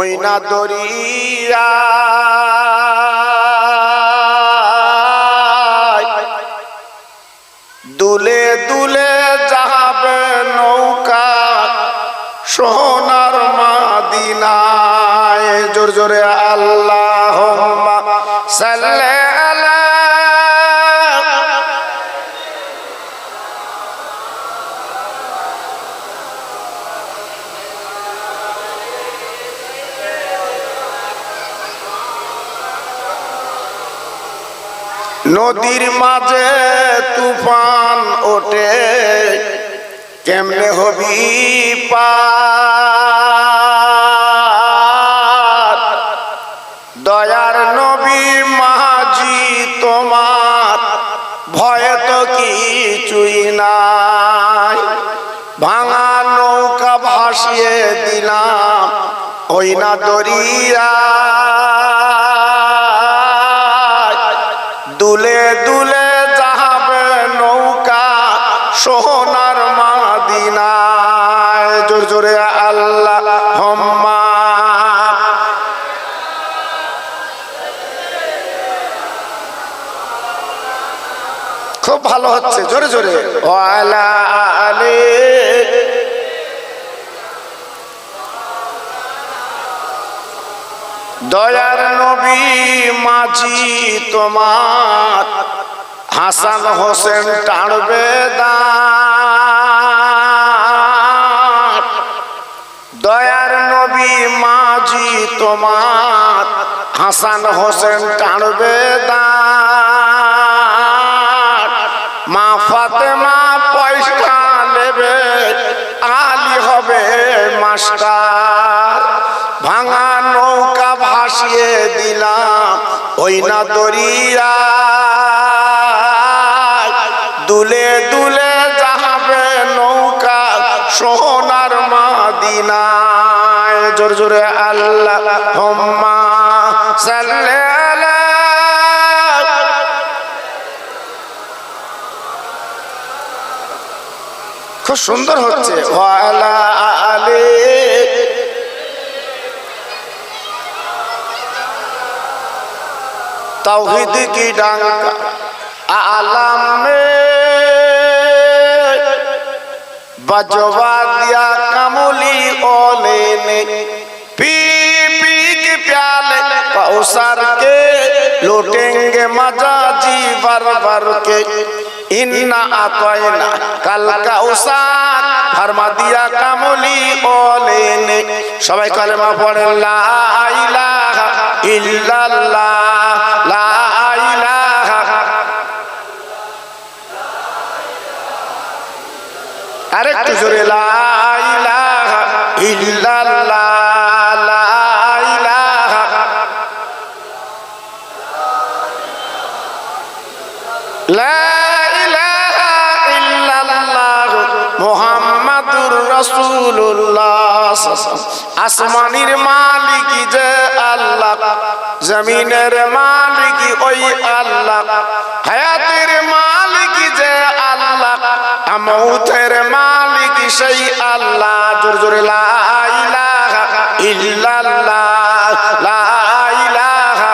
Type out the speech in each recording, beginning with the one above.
ওই না দরিয়া। দুলে দুলে যাবে নৌকা সোনার মাদিনায়। জোর জোরে আল্লাহ সাল্লে নদীর মাঝে তুফান ওঠে। কেমনে হবি দয়ার নবী মাঝি তোমার, ভয়ে তো কিছুই নাই। ভাঙা নৌকা ভাসিয়ে দিলাম, ওই না দরিয়া দুলে দুলে যাবে নৌকা সোনার মাদিনায়। জোর জোরে আল্লাহ হম্মা। খুব ভালো হচ্ছে, জোরে জোরে। ওয়ালা আলে দয়ার নবী মাঝি তোমার, হাসান হোসেন টানবে দয়ার নবী মাঝি তোমার, হাসান হোসেন টানবে মা ফাতেমা পয়সা নেবে, আলী হবে মাস্টার। ভাঙা নৌকা ভাসিয়ে দিলাম। ওই না দরিয়া দুলে দুলে যাবে নৌকা সোনার মাদিনায়। জোর জোরে আল্লাহ হম্মা খুব সুন্দর হচ্ছে। ওয়ালা আলে तौहीद की डंका आलम में बजवा दिया कमली ओले ने। कौसर के लूटेंगे मजा जी भर भर के इन्ना आतोयना कल कौसर फरमा दिया कमली ओले ने সবাই কলেমা পড়ে লা ইলাহা ইল্লাল্লাহ লা ইলাহা আরেকটু জোরে লা রাসূলুল্লাহ আসমানির মালিক যে আল্লাহ, জমিনের মালিক ওই আল্লাহ, হায়াতের মালিক যে আল্লাহ আমৌতের মালিক সেই আল্লাহ। জোর জোরে, লা ইলাহা ইল্লাল্লাহ, লা ইলাহা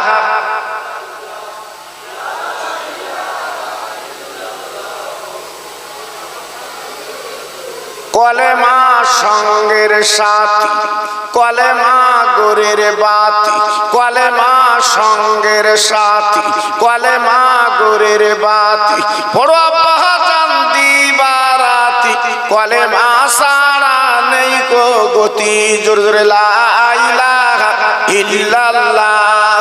কলেমা সঙ্গের সাথী, কলেমা গোরের বাতি, কলেমা সঙ্গের সাথী, কলেমা গোরের বাতি পড়ো পাহাচান দিবারাতি কলেমা সারা নেই কো গতি, জোর জোরে লাইলাহা ইল্লাল্লাহ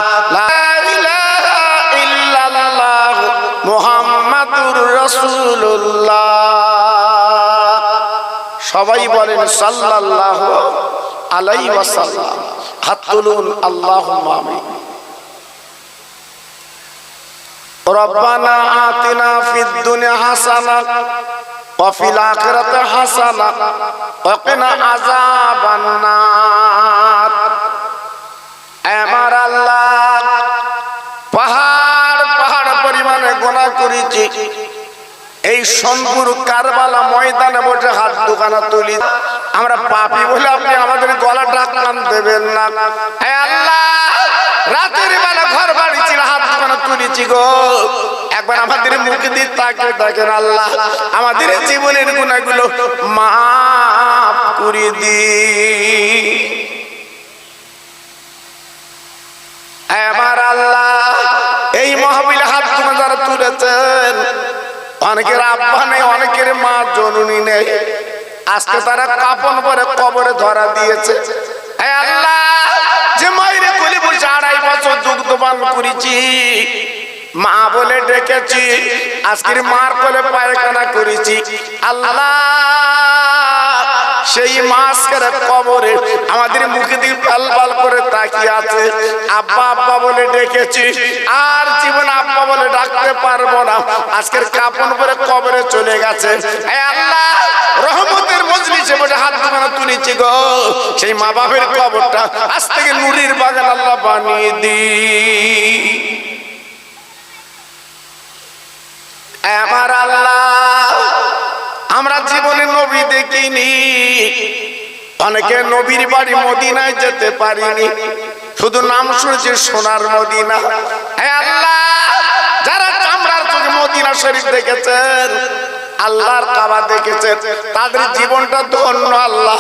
ইল্লাল্লাহ, মুহাম্মাদুর রাসূলুল্লাহ। সবাই বলেন সাল্লাল্লাহ আলাই ওয়াসাল্লাম হাত তুলুন আল্লাহ আমিন ربنا آتنا في الدنيا حسنة وفي الآخرة حسنة وقنا عذاب النار আমার আল্লাহ পাহাড় পাহাড় পরিমাণে গোনা করেছি এই সোনপুর কারবালা ময়দানে বসে হাত দোকানা তুলি। আমরা পাপি বলে আপনি আমাদের গলা ডাকলাম দেবেন না। আল্লাহ, রাতের বেলা ঘর বাড়ি ছিল, হাত দোকানে তুলেছি গো। একবার আমাদের মুখে দিয়ে তাকে দেখেন আল্লাহ, আমাদের জীবনের গুণাগুলো মাফ করে দি আমার আল্লাহ, এই মহাবিল হাত তুমি যারা তুলেছেন অনেকের আব্বা নেই, অনেকের মা জননী নেই। আজকে তারা কাপন পরে কবরে ধরা দিয়েছে। আল্লাহ, যে মায়ের কোলে বসে আড়াই বছর দুগ্ধ পান করেছি, মা বলে ডেকেছি, আজকের মার কোলে পায়খানা করেছি। আল্লাহ সেই মাসকের কবরে আমাদের মুখে দিয়ে পাল পাল করে তাকিয়ে আছে। আব্বা আব্বা বলে ডেকেছি। আর জীবন আব্বা বলে ডাকতে পারব না। আজকের কাপন পরে কবরে চলে গেছে। আল্লাহ, রহমতের মজলিসে বসে হাত দুখানা তুলেছি গো। সেই মা বাপের কবরটা আজ থেকে নুরির বাগান আল্লাহ বানিয়ে দি আমার আল্লাহ আমরা জীবনে নবী দেখিনি। অনেকে নবীর বাড়ি মদিনায় যেতে পারিনি। শুধু নাম শুনেছি সোনার মদিনা। আল্লাহ, যারা চামড়ার চোখে মদিনা শরীফ দেখেছেন আল্লাহর কাবা দেখেছেন তাদের জীবনটা ধন্য আল্লাহ।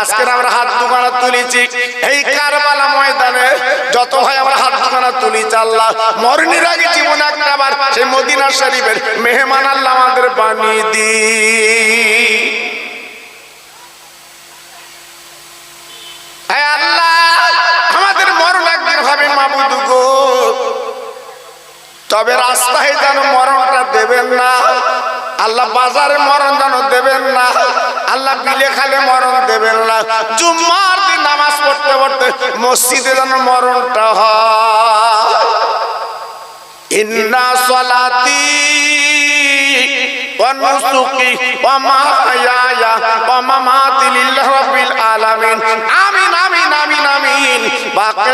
আজকে আমরা হাত দুখানা তুলেছি। এই কারবালা ময়দানে যত ভাই আমরা হাত দুখানা তুলেছি আল্লাহ। মরণের আগে জীবন একটা আবার সেই মদিনা শরীফের মেহমান আল্লাহ আমাদের বানিয়ে দি তবে রাস্তায় যেন মরণটা দেবেন না। আল্লাহ বাজারে মরণ যেন দেবেন না আল্লাহ বিলে খালে মরণ দেবেন না জুম্মার দিন নামাজ পড়তে পড়তে মসজিদে যেন মরণটা হয় ইন্না সলাতি ونسكي ومحياي ومماتي لله رب العالمين آمين آمين آمين آمين باقي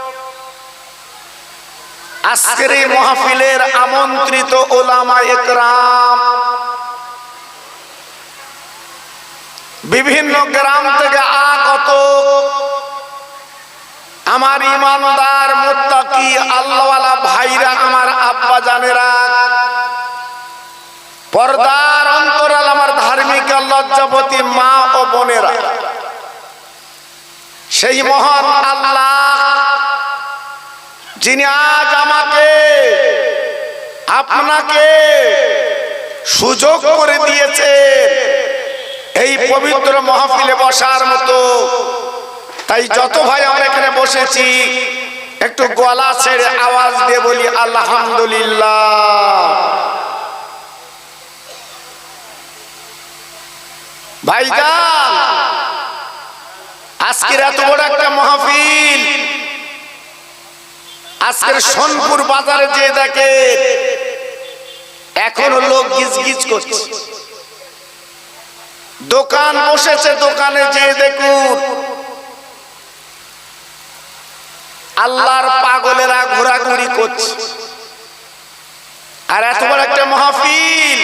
আজকের এই মহাফিলের আমন্ত্রিত ওলামা একরাম। বিভিন্ন গ্রাম থেকে আগত আমার ইমানদার মুত্তাকি আল্লাহওয়ালা ভাইরা, আমার আব্বা জানেরা, পর্দার অন্তরাল আমার ধার্মিক লজ্জাপতি মা ও বোনেরা, সেই মহান আল্লাহ যিনি আজ আমাকে, আপনাকে সুযোগ করে দিয়েছে এই পবিত্র মহাফিলে বসার মতো। তাই যত ভাই আমরা এখানে বসেছি, একটু গলা ছেড়ে আওয়াজ দিয়ে বলি, আলহামদুলিল্লাহ। ভাইজান, আজকের এত বড় একটা মাহফিল। আজকের সোনপুর বাজারে যে দেখে এখনও লোক গিজ গিজ করছে। দোকান বসেছে দোকানে যে দেখুন আল্লাহর পাগলেরা ঘোরাঘুরি করছে। আর এত বড় একটা মাহফিল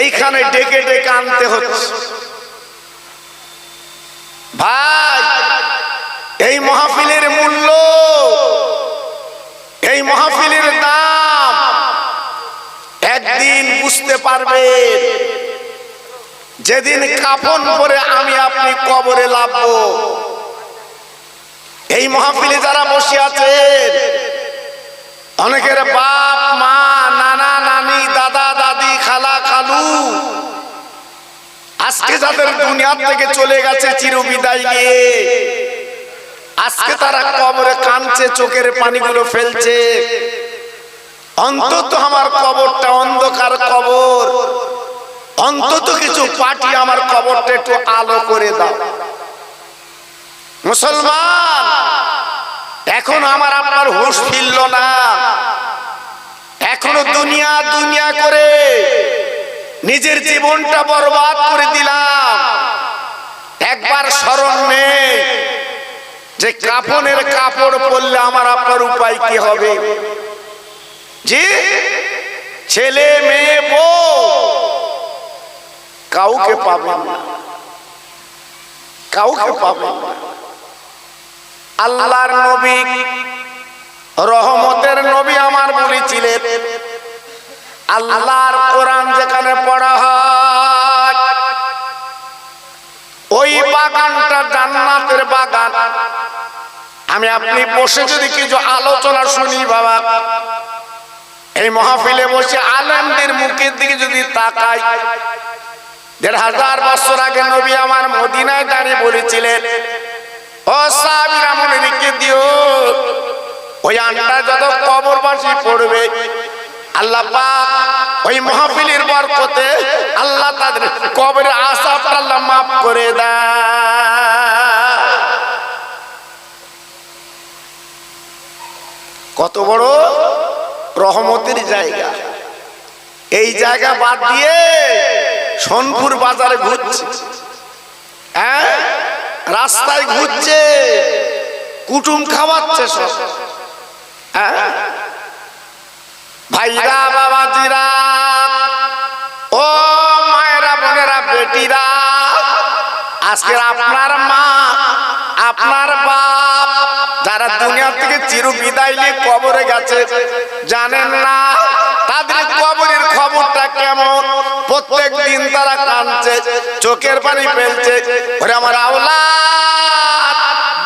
এইখানে ডেকে ডেকে আনতে হচ্ছে। ভাই এই মাহফিলের মূল্য, এই মাহফিলের দাম একদিন বুঝতে পারবে যেদিন কাপন পরে আমি আপনি কবরে লাভবো এই মহাফিলে যারা বসে আছেন, অনেকের বাপ, মা, নানা, নানি, দাদা, দাদি, খালা, খালু, আজকে যাদের দুনিয়া থেকে চলে গেছে চিরবিদায় নিয়ে আজকে তারা কবরে কানছে চোখের পানিগুলো ফেলছে। অন্তত আমার কবরটা অন্ধকার কবর। অন্তত কিছু পাটি আমার কবরটা একটু আলো করে দাও। মুসলমান, এখন আমার আপনার হুঁশ ফিরল না। এখনও দুনিয়া দুনিয়া করে নিজের জীবনটা বরবাদ করে দিলাম। একবার স্মরণ নেই। যে কাফনের কাপড় পরলে আমার আপনার উপায় কি হবে? জি? ছেলে, মেয়ে, বউ। কাউকে পাবেন না। কাউকে পাবেন না। আল্লাহর নবী, রহমতের নবী আমার বলেছিলেন, আল্লাহর কোরআন যেখানে পড়া হয়, ওই বাগানটা জান্নাতের বাগান আমি আপনি বসে যদি কিছু আলোচনা শুনি বাবা। এই মহাফিলে বসে আলেমদের মুখের দিকে যদি তাকাই। দেড় হাজার বছর আগে নবী আমার মদিনায় দাঁড়িয়ে বলেছিলেন পড়বে, আল্লাহ ওই আল্লাহ তাদের কবরের আশা আল্লাহ মাফ করে দেয় কত বড় রহমতের জায়গা। এই জায়গা বাদ দিয়ে সোনপুর বাজারে ঘুরছে। হ্যাঁ? রাস্তায় ঘুরছে। কুটুম খাওয়াচ্ছে সব। হ্যাঁ? ভাইরা, বাবাজিরা, ও মায়েরা, বোনেরা, বেটিরা আজকে আপনার মা, আপনার বাপ যারা দুনিয়া থেকে চির বিদায় নিয়ে কবরে গেছে। জানেন না? তাদের কবরের খবরটা কেমন? প্রত্যেক দিন তারা কাঁদছে, চোখের পানি ফেলছে। ওরে আমার আওলা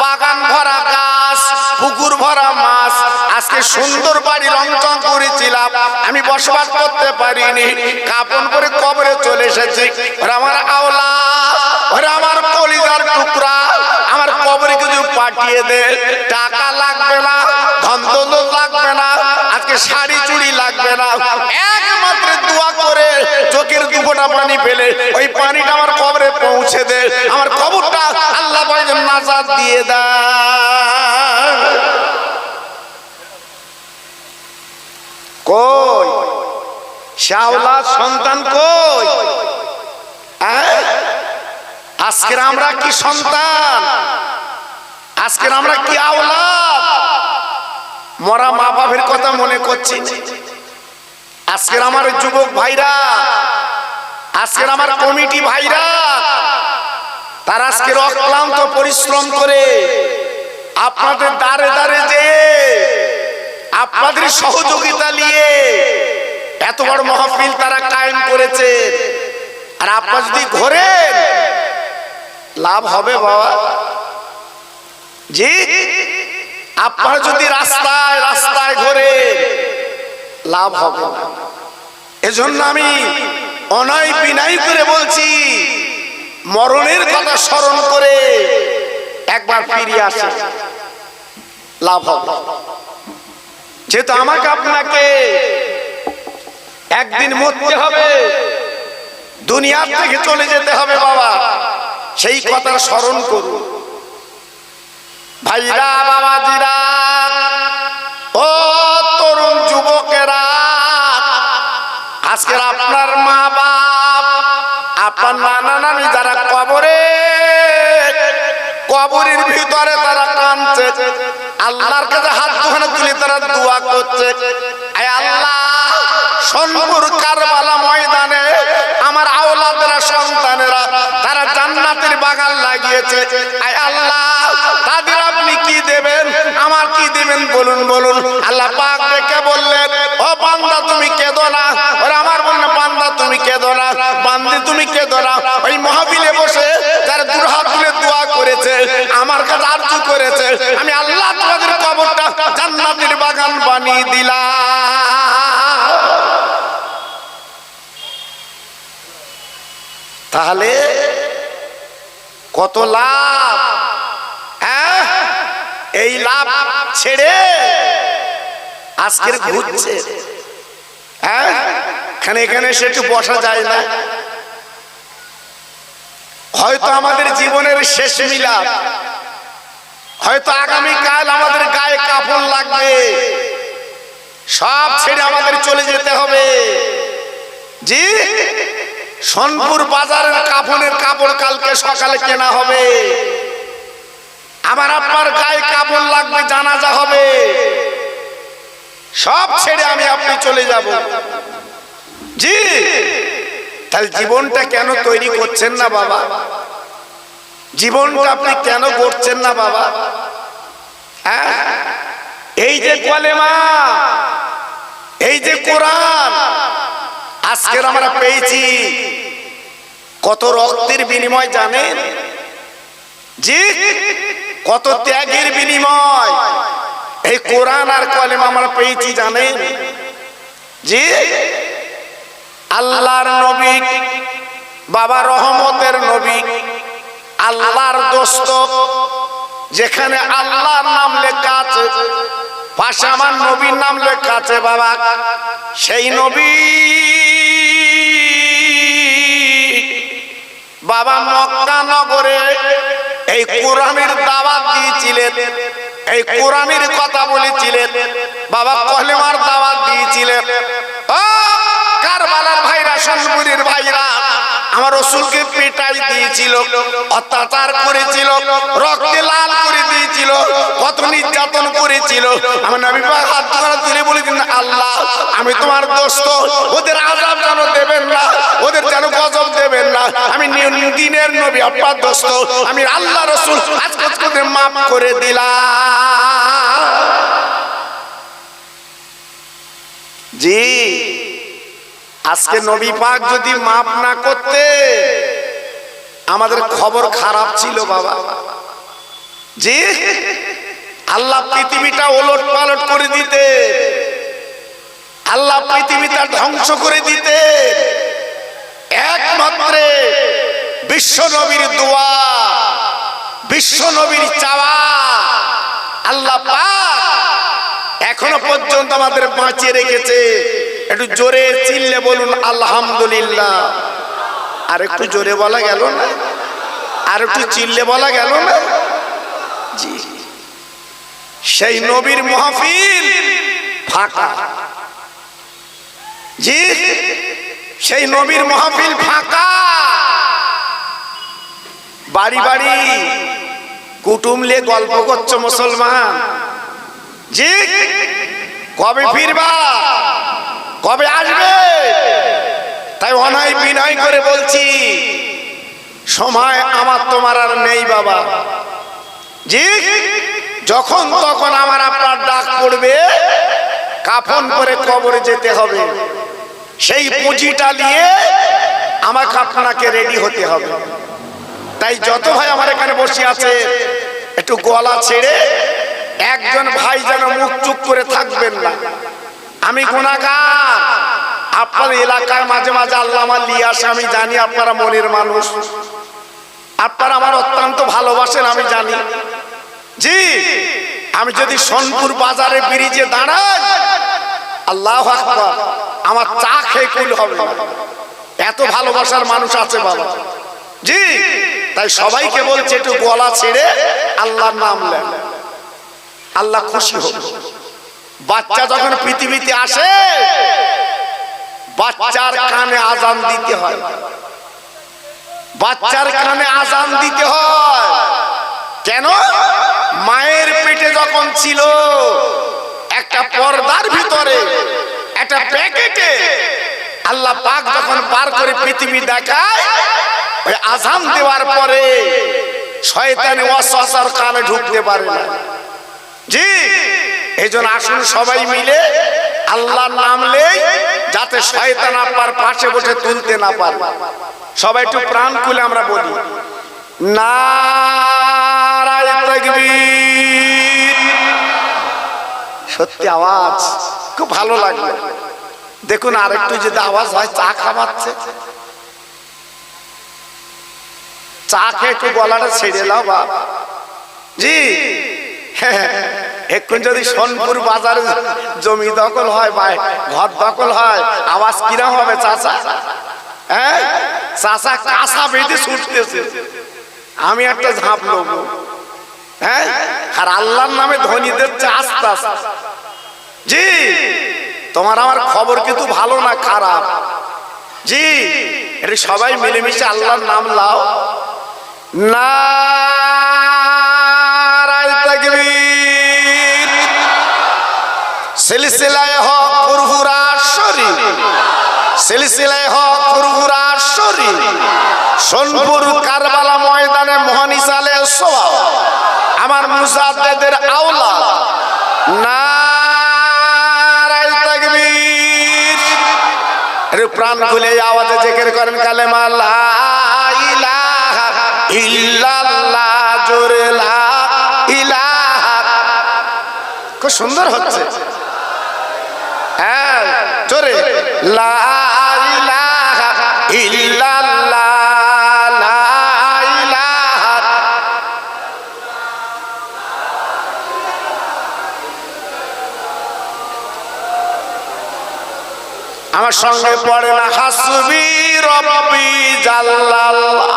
বাগান ভরা গাছ, পুকুর ভরা মাছ, আজকে সুন্দর বাড়ি রংচং করেছিলাম। আমি বসবাস করতে পারিনি, কাপন করে কবরে চলে এসেছি। ওরে আমার আওলা ওরে আমার কলিজার টুকরা। কবরে কিছু পাঠিয়ে দে। টাকা লাগবে না ধন দৌলত লাগবে না, আজকে শাড়ি চুড়ি লাগবে না। একমাত্র দোয়া করে চোখের দুপোটা পানি ফেলে, ওই পানিটা আমার কবরে পৌঁছে দে। আমার কবরটা আল্লাহ পাইজন নাজাদ দিয়ে দেয় কই? শাওলা সন্তান কই? হ্যাঁ? আজকের আমরা কি সন্তান? আজকের আমরা কি আওলাদ? মরা মা বাপের কথা মনে করছি। আজকের আমার যুবক ভাইরা, আজকের আমার কমিটি ভাইরা, তারা আজকের অক্লান্ত পরিশ্রম করে আপনাদের দাঁড়ে দাঁড়ে যে আপনাদের সহযোগিতা নিয়ে এত বড় মহফিল তারা কায়েম করেছে। আর আপনার যদি ঘোরেন, লাভ হবে বাবা। জি, আপনার যদি রাস্তায় রাস্তায় ঘোরে লাভ হবে না। এজন্য আমি অনয় বিনয় করে বলছি, মরণের কথা স্মরণ করে একবার ফিরিয়ে আসে, লাভ হবে যেহেতু আমাকে আপনাকে একদিন মরতে হবে, দুনিয়ার থেকে চলে যেতে হবে বাবা, সেই কথা স্মরণ করুন। ভাইরা, বাবাজিরা, ও তরুণ যুবকেরা, আজকের আপনার মা বাপ আপনার নানা নানি যারা কবরে, কবরের ভিতরে তারা কাঁদছে, আল্লাহর কাছে হাত দুখানে তুলে তারা দোয়া করছে। আল্লাহ সোনপুর কারবালা লাগিয়েছে আয় আল্লাহ, তাদের আপনি কি দেবেন? আমার কি দেবেন বলুন বলুন। আল্লাহ পাক ডেকে বললেন, ও বান্দা, তুমি কেঁদো না। ওরা আমার বললেন, বান্দা, তুমি কেঁদো না। বান্দি, তুমি কেঁদো না। ওই মহাবিলে বসে যারা দূর হাত তুলে দোয়া করেছে, আমার কাছে আরজু করেছে। আমি আল্লাহ তোমাদের কবরটা জান্নাতের বাগান বানিয়ে দিলাম। তাহলে কত লাভ? হ্যাঁ? এই লাভ ছেড়ে আজকের ঘুরছে হ্যাঁ? এখানে সে একটু বসা যায় না। হয়তো আমাদের জীবনের শেষ মিলাপ হয়তো আগামী কাল আমাদের গায়ে কাপড় লাগবে। সব ছেড়ে আমাদের চলে যেতে হবে। জি? সোনপুর বাজারের কাপড়ের কাপড় কালকে সকালে কেনা হবে। আমার আপনার গায়ে কাপড় লাগবে, জানাজা হবে। সব ছেড়ে আমি আপনি চলে যাব। জি, তাহলে জীবনটা কেন তৈরি করছেন না বাবা? জীবনটা আপনি কেন করছেন না বাবা? হ্যাঁ? এই যে কলেমা, এই যে কোরআন আজকের আমরা পেয়েছি। কত রক্তের বিনিময় জানেন? জি, কত ত্যাগের বিনিময়। এই কোরআন আর কলেম আমরা পেয়েছি জানেন? জি, আল্লাহর নবী, বাবা রহমতের নবী, আল্লাহর দোস্ত, যেখানে আল্লাহর নাম লেখা আছে পাশে আমার নবীর নাম লেখা আছে, বাবা। সেই নবী বাবা মক্কা নগরে এই কোরআনের দাওয়াত দিয়েছিলেন। এই কোরআনের কথা বলেছিলেন। বাবা কলেমার দাওয়াত দিয়েছিলেন। ও কারবালার ভাইরা শাশুড়ির ভাইরা আমার রসুলকে পেটাই দিয়েছিল, অত্যাচার করেছিল, রক্তে লাল করে দিয়েছিল, কত নির্যাতন করেছিল। আমার নবী পাক হাত ধরা তুলে বলেছেন আল্লাহ, আমি তোমার দোস্ত, ওদের আজাব যেন দেবেন না, ওদের যেন গজব দেবেন না। আমি দিনের নবী আপনার দোস্ত, আমি আল্লাহ রসুল, আজকে মাফ করে দিলাম। জি। আজকে নবী পাক যদি মাপ না করতে, আমাদের খবর খারাপ ছিল বাবা। জি আল্লাহ পৃথিবীটা ওলট পালট করে দিতে, আল্লাহ পৃথিবীটা ধ্বংস করে দিতে, একমাত্র বিশ্ব নবীর দোয়া, বিশ্ব নবীর চাওয়া আল্লাহ পাক এখনও পর্যন্ত আমাদের বাঁচিয়ে রেখেছে। একটু জোরে চিল্লে বলুন, আলহামদুলিল্লাহ। আর একটু জোরে বলা গেল না? আর একটু চিল্লে বলা গেল না? জি। সেই নবীর মহাফিল ফাঁকা। জি, সেই নবীর মহাফিল ফাঁকা। বাড়ি বাড়ি কুটুম লিয়ে গল্প করছ মুসলমান। জি, কবে ফিরবা? কবে আসবে? তাই অনাই বিনয় করে বলছি, সময় আমার তোমার আর নেই বাবা। জি? যখন তখন আমার আপনার ডাক পড়বে, কাফন করে কবরে যেতে হবে। সেই পুঁজিটা নিয়ে আমাকে আপনাকে রেডি হতে হবে। তাই যত ভাই আমার এখানে বসে আছে, একটু গলা ছেড়ে একজন ভাই যেন মুখ চুপ করে থাকবেন না। আমি গুণাগার। আপনার এলাকায় মাঝে মাঝে আল্লাহ আমার লিয়ে আসে, আমি জানি আপনারা মনের মানুষ। আপনারা আমার অত্যন্ত ভালোবাসেন, আমি জানি। জি, আমি যদি সোনপুর বাজারে ব্রিজে দাঁড়াই, আল্লাহ আকবার, আমার চা খেয়ে কুল হবে। এত ভালোবাসার মানুষ আছে বাবা। জি, তাই সবাইকে বলছে, একটু গলা ছেড়ে আল্লাহর নাম নেন আল্লাহ খুশি হোক। বাচ্চা যখন পৃথিবীতে আসে বাচ্চার কানে আজান দিতে হয়। বাচ্চার কানে আজান দিতে হয়। কেন? মায়ের পেটে যখন ছিল একটা পর্দার ভিতরে একটা প্যাকেটে আল্লাহ পাক যখন পার করে পৃথিবী দেখায় ওই আজান দেওয়ার পরে শয়তানে ওয়াসওয়াসার কানে ঢুকতে পারে না। জি। এই জন্য আসুন সবাই মিলে আল্লাহর নাম লেই যাতে শয়তান আপনার পাশে বসে তুলতে না পারে। সবাই একটু প্রাণ খুলে আমরা বলি, নারায় সত্যি আওয়াজ খুব ভালো লাগল। দেখুন আরেকটু যদি আওয়াজ হয়, চা খাওয়াচ্ছে। চা খেয়ে একটু গলাটা ছেড়ে দাও বাপ। জি। এখন যদি সোনপুর বাজারে জমি দখল হয় বা ঘর দখল হয়, আওয়াজ কিরম হবে চাচা? হ্যাঁ? চাচা কাঁচা বেঁধে ছুটতেছে। আমি একটা ঝাঁপ নেব হ্যাঁ? আর আল্লাহর নামে ধনীদের আস্তে জি, তোমার আমার খবর কিন্তু ভালো না খারাপ। জি, এটা সবাই মিলেমিশে আল্লাহর নাম লাও। নারায় সিলসিলায় হক ফুরফুরা শরীফ সিলসিলায় হক ফুরফুরা শরীফ সোনপুর কারবালা ময়দানে মহানিসালে সোয়া আমার মুজাদ্দেদের আওলা আরে প্রাণ খুলে আওয়াজে জেকের করেন কালেমা, লা ইলাহা ইল্লাল্লাহ, জোরে লা ইলাহা। খুব সুন্দর হচ্ছে হ্যাঁ জোরে আমার সঙ্গে পড়ে না, হাসবি রব্বি জাল্লাল্লাহ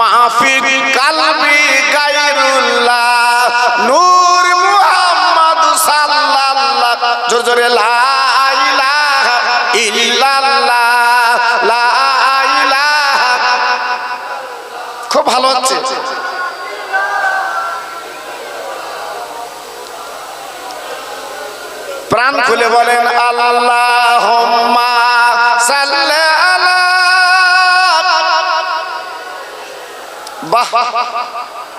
মাহফি কালবি গায়রুল্লাহ, নূর মুহাম্মদ সাল্লাল্লাহ। জোরে জোরে লা বলেন আল্লাহ বাহ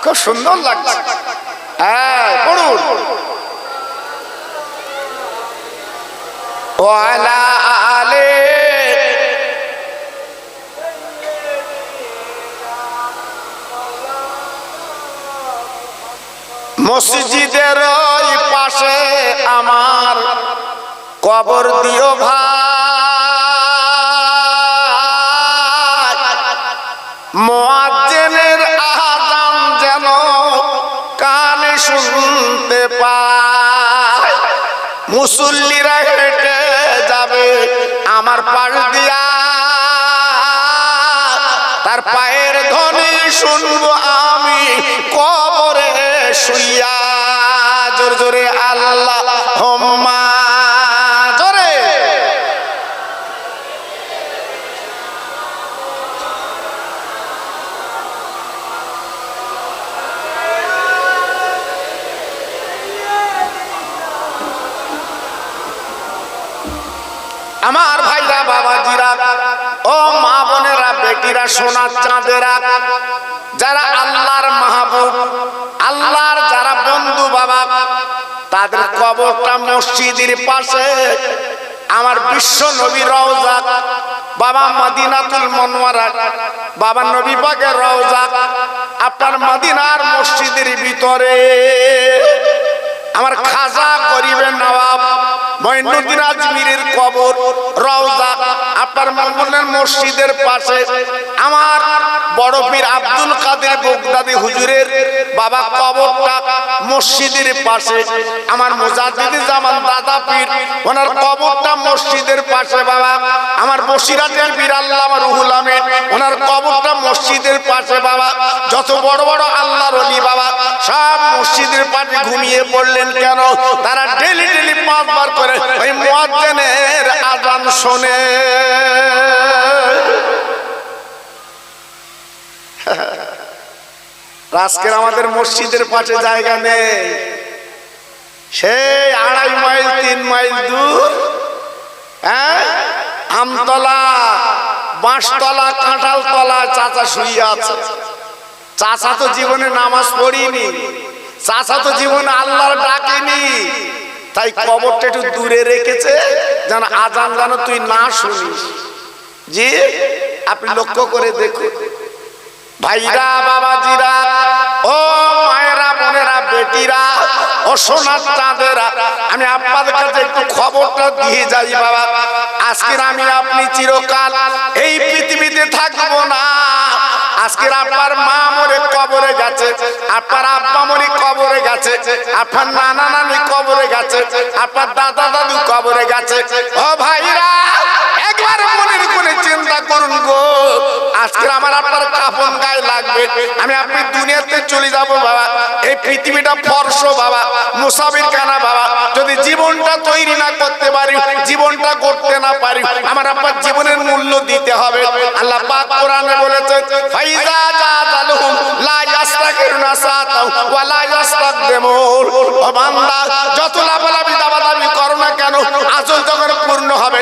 খুব সুন্দর লাগছে। হ্যাঁ মসজিদের ওই পাশে আমার কবর দিও ভাই। মোয়াজ্জেনের আজান যেন কানে শুনতে পায়। মুসল্লিরা হেঁটে যাবে আমার পাশ দিয়া। তার পায়ের ধ্বনি শুনব আমি কবরে শুইয়া। জোর জোরে আল্লাহ হোম্মা আমার ভাইরা, বাবাজিরা, ও মা বোনেরা, বেটিরা, সোনা চাঁদেরা, যারা আল্লাহর মাহবুব, আল্লাহর যারা বন্ধু বাবা, তাদের কবরটা মসজিদের পাশে। আমার বিশ্ব নবী রওজা বাবা মদিনাতুল মনোয়ারা, বাবা নবী পাকের রওজা আপনার মদিনার মসজিদের ভিতরে। আমার খাজা গরিবের নবাব মঈনুদ্দিন আজমিরের কবর, রওজা, আপনার মঙ্গলের মসজিদের পাশে। আমার বড় পীর আব্দুল হুজুরের বাবা কবরটা মসজিদের পাশে। আমার জামান ওনার কবরটা মসজিদের পাশে বাবা। আমার ওনার কবরটা মসজিদের পাশে বাবা। যত বড় বড় আল্লাহর বাবা, সব মসজিদের পাশে ঘুমিয়ে পড়লেন কেন? তারা ডেলি করে ওই মুয়াজ্জিনের আজান শোনে। আজকের আমাদের মসজিদের পাশে জায়গা নেই। সেই আড়াই মাইল, তিন মাইল দূর। হ্যাঁ? আমতলা, বাঁশতলা কাঁঠাল তলা চাচা শুয়ে আছে। চাচা তো জীবনে নামাজ পড়িনি। চাচা তো জীবনে আল্লাহর ডাকেনি। তাই কবরটা একটু দূরে রেখেছে যেন আজান যেন তুই না শুনিস। জি আপনি লক্ষ্য করে দেখুন। ভাইরা বাবাজিরা ও বোনেরা বেটিরা চাঁদেরা, আমি কাছে একটু খবরটা দিয়ে যাই বাবা। আজকের আমি আপনি চিরকাল এই পৃথিবীতে থাকব না। আজকের আপনার মা মরে কবরে গেছে আপনার আব্বা মরে কবরে গেছে আপনার নানা নানি কবরে গেছে আপনার দাদা দাদু কবরে গেছে। ও ভাইরা আজকে আমার আপনার কাপন গায়ে লাগবে। আমি আপনি দুনিয়াতে চলে যাব বাবা। এই পৃথিবীটা ফর্ষ বাবা। মুসাবির কানা বাবা। যদি জীবনটা তৈরি না করতে পারি, জীবনটা করতে না পারি, আমার আপনার জীবনের মূল্য দিতে হবে। আল্লাহ পাক কোরআনে বলেছে ফাইজা জাযালহুম লা ইয়াস্তাকিরুনা সাতাও ওয়া লা ইয়াস্তাকদিমুন। ও বান্দা, যত লাভ লাফালাফি দাবাদাবি করো না কেন আজল যখন পূর্ণ হবে